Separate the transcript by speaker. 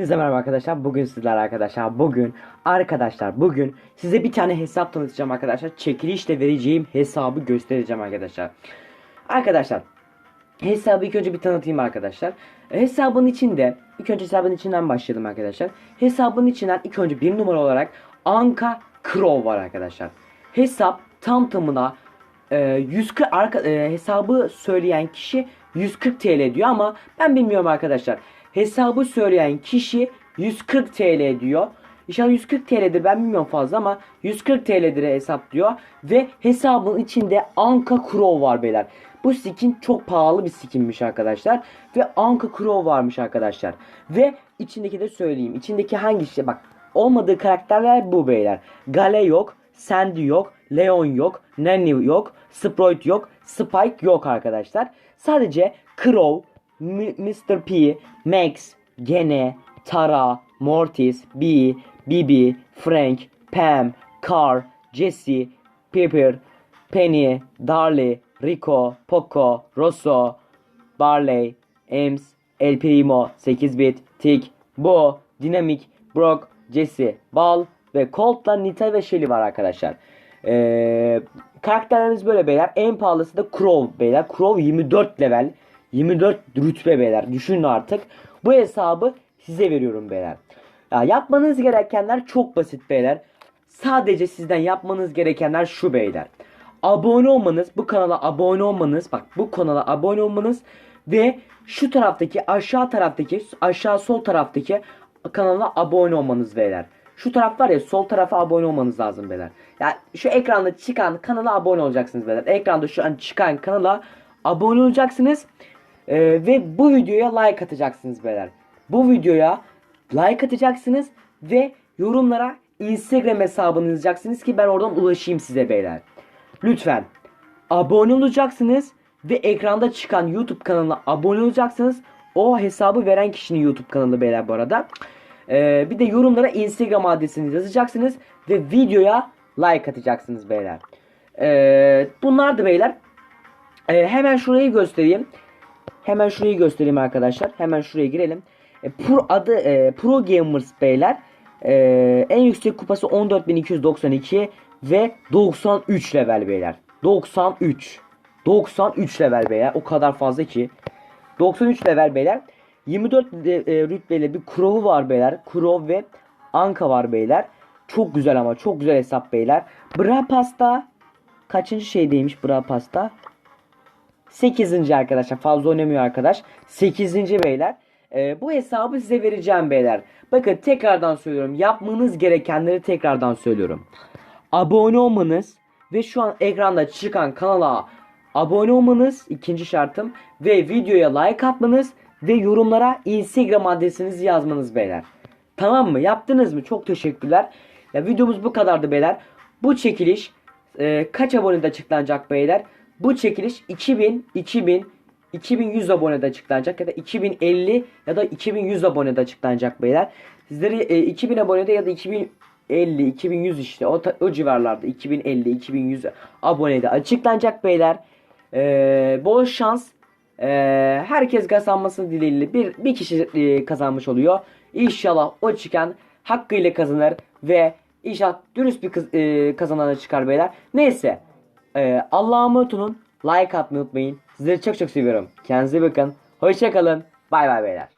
Speaker 1: Hepinize merhaba arkadaşlar. Bugün sizler arkadaşlar. Bugün arkadaşlar bugün size bir tane hesap tanıtacağım arkadaşlar. Çekilişle vereceğim hesabı göstereceğim arkadaşlar. Arkadaşlar hesabı ilk önce bir tanıtayım arkadaşlar. Hesabın içinde ilk önce hesabın içinden başlayalım arkadaşlar. Hesabın içinden ilk önce bir numara olarak Anka Crow var arkadaşlar. Hesap tam tamına e, 140 arka, e, hesabı söyleyen kişi 140 TL diyor ama ben bilmiyorum arkadaşlar. Hesabı söyleyen kişi 140 TL diyor. İnşallah 140 TL'dir ben bilmiyorum fazla ama 140 TL'dir hesap diyor. Ve hesabın içinde Anka Crow var beyler. Bu skin çok pahalı bir skinmiş arkadaşlar. Ve Anka Crow varmış arkadaşlar. Ve içindeki de söyleyeyim. İçindeki hangisi bak olmadığı karakterler bu beyler. Gale yok. Sandy yok. Leon yok. Nanny yok. Sprite yok. Spike yok arkadaşlar. Sadece Crow, Mr. P, Max, Gene, Tara, Mortis, B, Bibi, Frank, Pam, Carl, Jesse, Pepper, Penny, Darly, Rico, Poco, Rosso, Barley, Ems, El Primo, 8-bit, Tick, Bo, Dynamic, Brock, Jesse, Bal ve Colt'la Nita ve Shelly var arkadaşlar. Ee, karakterlerimiz böyle beyler. En pahalısı da Crow beyler. Crow 24 level. 24 rütbe beyler. Düşünün artık. Bu hesabı size veriyorum beyler. Ya yapmanız gerekenler çok basit beyler. Sadece sizden yapmanız gerekenler şu beyler. Abone olmanız, bu kanala abone olmanız, bak bu kanala abone olmanız ve şu taraftaki aşağı taraftaki aşağı sol taraftaki kanala abone olmanız beyler. Şu taraf var ya sol tarafa abone olmanız lazım beyler. Ya şu ekranda çıkan kanala abone olacaksınız beyler. Ekranda şu an çıkan kanala abone olacaksınız. Ee, ve bu videoya like atacaksınız beyler. Bu videoya like atacaksınız ve yorumlara Instagram hesabını yazacaksınız ki ben oradan ulaşayım size beyler. Lütfen abone olacaksınız ve ekranda çıkan YouTube kanalına abone olacaksınız. O hesabı veren kişinin YouTube kanalı beyler bu arada. Ee, bir de yorumlara Instagram adresinizi yazacaksınız ve videoya like atacaksınız beyler. Ee, bunlar da beyler. Ee, hemen şurayı göstereyim. Hemen şurayı göstereyim arkadaşlar. Hemen şuraya girelim. E, Pro adı e, Pro Gamers beyler. E, en yüksek kupası 14.292 ve 93 level beyler. 93. 93 level beyler. O kadar fazla ki. 93 level beyler. 24 de- e, rütbeli bir Crow'u var beyler. Crow ve Anka var beyler. Çok güzel ama çok güzel hesap beyler. Bra Pasta kaçıncı şeydeymiş Bra Pasta? 8. arkadaşlar fazla oynamıyor arkadaş. 8. beyler. Ee, bu hesabı size vereceğim beyler. Bakın tekrardan söylüyorum. Yapmanız gerekenleri tekrardan söylüyorum. Abone olmanız ve şu an ekranda çıkan kanala abone olmanız ikinci şartım ve videoya like atmanız ve yorumlara Instagram adresinizi yazmanız beyler. Tamam mı? Yaptınız mı? Çok teşekkürler. Ya videomuz bu kadardı beyler. Bu çekiliş e, kaç abonede açıklanacak beyler? Bu çekiliş 2000, 2000, 2100 abonede açıklanacak ya da 2050 ya da 2100 abonede açıklanacak beyler. Sizleri e, 2000 abonede ya da 2050, 2100 işte o, o civarlarda 2050, 2100 abonede açıklanacak beyler. E, bol şans. E, herkes kazanmasını dileğiyle bir, bir kişi e, kazanmış oluyor. İnşallah o çıkan hakkıyla kazanır ve inşallah dürüst bir kız, e, kazanana çıkar beyler. Neyse. E, Allah'a emanet olun. Like atmayı unutmayın. Sizleri çok çok seviyorum. Kendinize bakın. Hoşçakalın. Bay bay beyler.